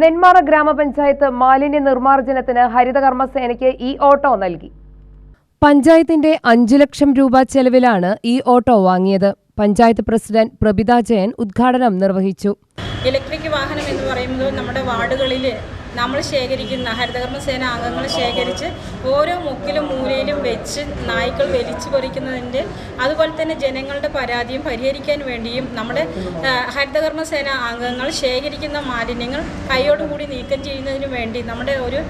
നെന്മാറ ഗ്രാമപഞ്ചായത്ത് മാലിന്യ നിർമ്മാർജനത്തിന് ഹരിതകർമ്മ സേനയ്ക്ക് ഈ ഓട്ടോ നൽകി. പഞ്ചായത്തിന്റെ അഞ്ചു ലക്ഷം രൂപ ചെലവിലാണ് ഈ ഓട്ടോ വാങ്ങിയത്. പഞ്ചായത്ത് പ്രസിഡന്റ് പ്രബിത ജയൻ ഉദ്ഘാടനം നിർവഹിച്ചു. ഇലക്ട്രിക് വാഹനം എന്ന് പറയുന്നത് നമ്മുടെ വാർഡുകളിൽ നമ്മൾ ശേഖരിക്കുന്ന ഹരിതകർമ്മ സേന അംഗങ്ങൾ ശേഖരിച്ച് ഓരോ മുക്കിലും മൂലയിലും വെച്ച് നായ്ക്കൾ വലിച്ചു പറിക്കുന്നതിന്റെ അതുപോലെ തന്നെ ജനങ്ങളുടെ പരാതിയും പരിഹരിക്കാൻ വേണ്ടിയും നമ്മുടെ ഹരിതകർമ്മ സേന അംഗങ്ങൾ ശേഖരിക്കുന്ന മാലിന്യങ്ങൾ കൈയോടുകൂടി നീക്കം ചെയ്യുന്നതിന് വേണ്ടി നമ്മുടെ ഒരു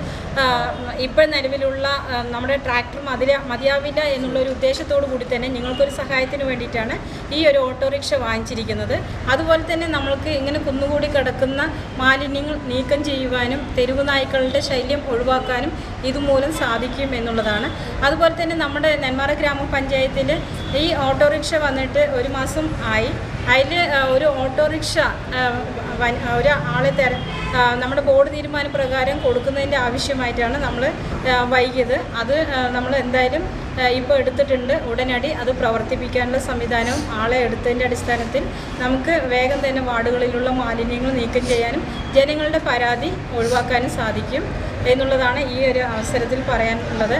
ഇപ്പോൾ നിലവിലുള്ള നമ്മുടെ ട്രാക്ടർ മതില മതിയാവില്ല എന്നുള്ളൊരു ഉദ്ദേശത്തോടു കൂടി തന്നെ നിങ്ങൾക്കൊരു സഹായത്തിന് വേണ്ടിയിട്ടാണ് ഈ ഒരു ഓട്ടോറിക്ഷ വാങ്ങിച്ചിരിക്കുന്നത്. അതുപോലെ തന്നെ നമ്മൾക്ക് ഇങ്ങനെ കുന്നുകൂടി കിടക്കുന്ന മാലിന്യങ്ങൾ നീക്കം ചെയ്യുവാനും തെരുവ് നായ്ക്കളുടെ ശല്യം ഒഴിവാക്കാനും ഇതുമൂലം സാധിക്കും എന്നുള്ളതാണ്. അതുപോലെ തന്നെ നമ്മുടെ നെന്മാറ ഗ്രാമപഞ്ചായത്തിൽ ഈ ഓട്ടോറിക്ഷ വന്നിട്ട് ഒരു മാസം ആയി. അതിൽ ഒരു ഓട്ടോറിക്ഷ ഒരു ആളെ തര നമ്മുടെ ബോർഡ് തീരുമാന പ്രകാരം കൊടുക്കുന്നതിന്റെ ആവശ്യമായിട്ടാണ് നമ്മൾ വൈകിയത്. അത് നമ്മൾ എന്തായാലും ഇപ്പോൾ എടുത്തിട്ടുണ്ട്. ഉടനടി അത് പ്രവർത്തിപ്പിക്കാനുള്ള സംവിധാനവും ആളെ എടുത്തതിന്റെ അടിസ്ഥാനത്തിൽ നമുക്ക് വേഗം തന്നെ വാർഡുകളിലുള്ള മാലിന്യങ്ങൾ നീക്കം ചെയ്യാനും ജനങ്ങളുടെ പരാതി ഒഴിവാക്കാനും സാധിക്കും എന്നുള്ളതാണ് ഈ ഒരു അവസരത്തിൽ പറയാനുള്ളത്.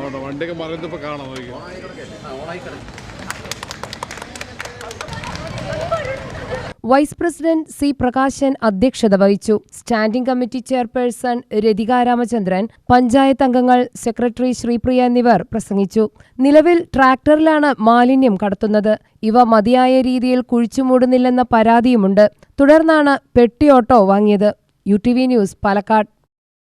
അവിടെ വണ്ടിയൊക്കെ മറിയത്തിപ്പോ കാണാം വൈസ് പ്രസിഡന്റ് സി പ്രകാശൻ അധ്യക്ഷത വഹിച്ചു. Standing committee chairperson Ratika Ramachandran panchayat അംഗങ്ങൾ സെക്രട്ടറി ശ്രീപ്രിയ എന്നിവർ പ്രസംഗിച്ചു. നിലവിൽ ട്രാക്ടറിലാണ് മാലിന്യം കടത്തുന്നത്. ഇവ മതിയായ രീതിയിൽ കുഴിച്ചുമൂടുന്നില്ലെന്ന പരാതിയുമുണ്ട്. തുടർന്നാണ് പെട്ടി ഓട്ടോ വാങ്ങിയത്. U T V news Palakkad.